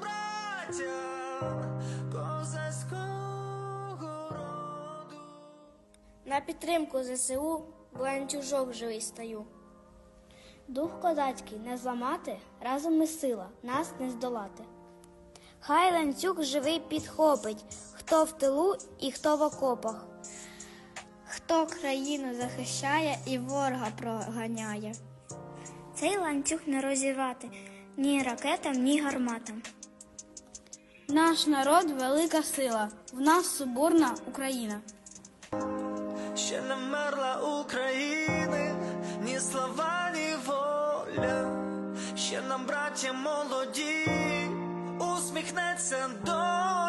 браття козацького роду. На підтримку ЗСУ в ланцюжок живий стаю. Дух козацький не зламати, разом ми сила, нас не здолати. Хай ланцюг живий підхопить, хто в тилу і хто в окопах, хто країну захищає і ворога проганяє. Цей ланцюг не розірвати ні ракетам, ні гарматам. Наш народ велика сила, в нас соборна Україна. Ще не вмерла України, ні слова, ні воля. Ще нам, браття молоді, усміхнеться доля.